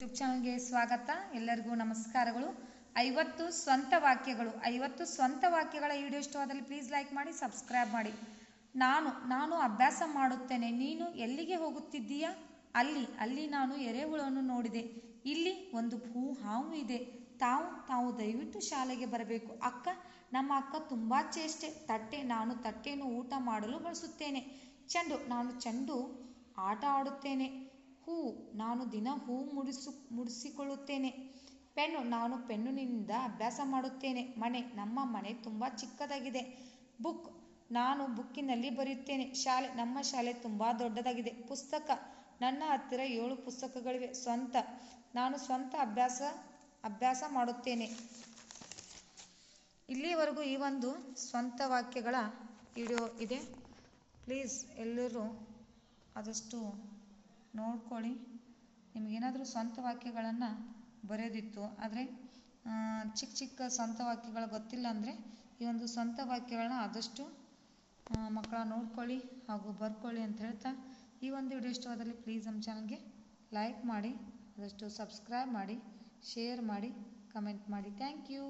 YouTube ಚಾನಲ್ಗೆ ಸ್ವಾಗತ. ಎಲ್ಲರಿಗೂ ನಮಸ್ಕಾರಗಳು. ಐವತ್ತು ಸ್ವಂತ ವಾಕ್ಯಗಳು. ಐವತ್ತು ಸ್ವಂತ ವಾಕ್ಯಗಳ ವಿಡಿಯೋ ಇಷ್ಟವಾದಲ್ಲಿ ಪ್ಲೀಸ್ ಲೈಕ್ ಮಾಡಿ ಸಬ್ಸ್ಕ್ರೈಬ್ ಮಾಡಿ. ನಾನು ನಾನು ಅಭ್ಯಾಸ ಮಾಡುತ್ತೇನೆ. ನೀನು ಎಲ್ಲಿಗೆ ಹೋಗುತ್ತಿದ್ದೀಯಾ? ಅಲ್ಲಿ ಅಲ್ಲಿ ನಾನು ಎರೆಹುಳನ್ನು ನೋಡಿದೆ. ಇಲ್ಲಿ ಒಂದು ಹೂ ಹಾವು ಇದೆ. ತಾವು ತಾವು ದಯವಿಟ್ಟು ಶಾಲೆಗೆ ಬರಬೇಕು. ಅಕ್ಕ, ನಮ್ಮ ಅಕ್ಕ ತುಂಬ ಚೇಷ್ಟೆ. ತಟ್ಟೆ, ನಾನು ತಟ್ಟೆಯನ್ನು ಊಟ ಮಾಡಲು ಬಳಸುತ್ತೇನೆ. ಚೆಂಡು, ನಾನು ಚೆಂಡು ಆಟ ಆಡುತ್ತೇನೆ. ನಾನು ದಿನ ಹೂ ಮುಡಿಸು, ಮುಡಿಸಿಕೊಳ್ಳುತ್ತೇನೆ. ಪೆನ್ನು, ನಾನು ಪೆನ್ನುನಿಂದ ಅಭ್ಯಾಸ ಮಾಡುತ್ತೇನೆ. ಮನೆ ನಮ್ಮ ಮನೆ ತುಂಬ ಚಿಕ್ಕದಾಗಿದೆ. ಬುಕ್, ನಾನು ಬುಕ್ಕಿನಲ್ಲಿ ಬರೆಯುತ್ತೇನೆ. ಶಾಲೆ, ನಮ್ಮ ಶಾಲೆ ತುಂಬ ದೊಡ್ಡದಾಗಿದೆ. ಪುಸ್ತಕ, ನನ್ನ ಹತ್ತಿರ ಏಳು ಪುಸ್ತಕಗಳಿವೆ. ಸ್ವಂತ, ನಾನು ಸ್ವಂತ ಅಭ್ಯಾಸ ಅಭ್ಯಾಸ ಮಾಡುತ್ತೇನೆ. ಇಲ್ಲಿವರೆಗೂ ಈ ಒಂದು ಸ್ವಂತ ವಾಕ್ಯಗಳ ವಿಡಿಯೋ ಇದೆ. ಪ್ಲೀಸ್ ಎಲ್ಲರೂ ಆದಷ್ಟು ನೋಡ್ಕೊಳ್ಳಿ. ನಿಮಗೇನಾದರೂ ಸ್ವಂತ ವಾಕ್ಯಗಳನ್ನು ಬರೆಯೋದಿತ್ತು ಆದರೆ ಚಿಕ್ಕ ಚಿಕ್ಕ ಸ್ವಂತ ವಾಕ್ಯಗಳು ಗೊತ್ತಿಲ್ಲ ಅಂದರೆ ಈ ಒಂದು ಸ್ವಂತ ವಾಕ್ಯಗಳನ್ನ ಆದಷ್ಟು ಮಕ್ಕಳ ನೋಡ್ಕೊಳ್ಳಿ ಹಾಗೂ ಬರ್ಕೊಳ್ಳಿ ಅಂತ ಹೇಳ್ತಾ ಈ ಒಂದು ವಿಡಿಯೋ ಇಷ್ಟವಾದಲ್ಲಿ ಪ್ಲೀಸ್ ನಮ್ಮ ಚಾನಲ್ಗೆ ಲೈಕ್ ಮಾಡಿ, ಆದಷ್ಟು ಸಬ್ಸ್ಕ್ರೈಬ್ ಮಾಡಿ ಶೇರ್ ಮಾಡಿ ಕಮೆಂಟ್ ಮಾಡಿ. Thank you